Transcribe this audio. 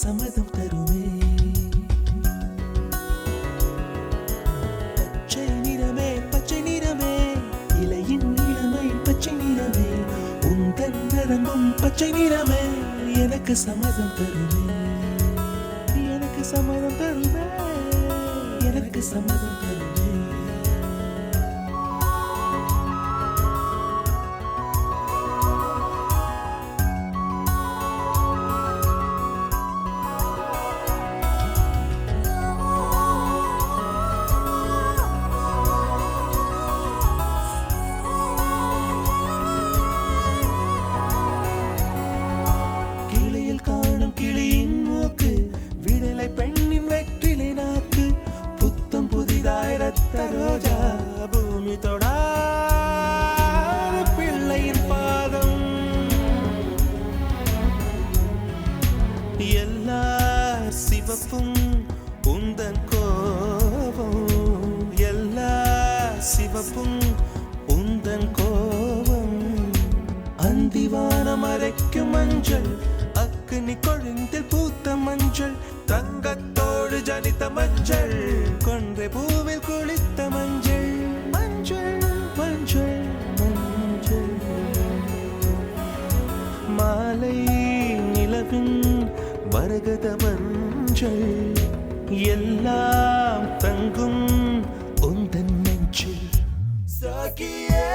சம்மதம் தருமே. பச்சை நிறமே பச்சை நிறமே இலையின் நிறமை பச்சை நிறமே உந்தன் நரம்பும் பச்சை நிறமே எனக்கு சம்மதம் தருமே. எனக்கு சம்மதம் தருமே எனக்கு சம்மதம் தருமே. ரோஜா பூமி தொடா பிள்ளையின் பாதம். எல்லா சிவப்பும் உந்தன் கோபம். எல்லா சிவப்பும் உந்தன் கோபம். அந்திவானம் அரைக்கும் மஞ்சள் அக்கினி கொழுந்தில் பூத்த மஞ்சள் தங்கத்தோடு ஜனித்த மஞ்சள். நிலவின் மரகத மஞ்சள் எல்லாம் தங்கும் உந்தன் நெஞ்சில். சகியே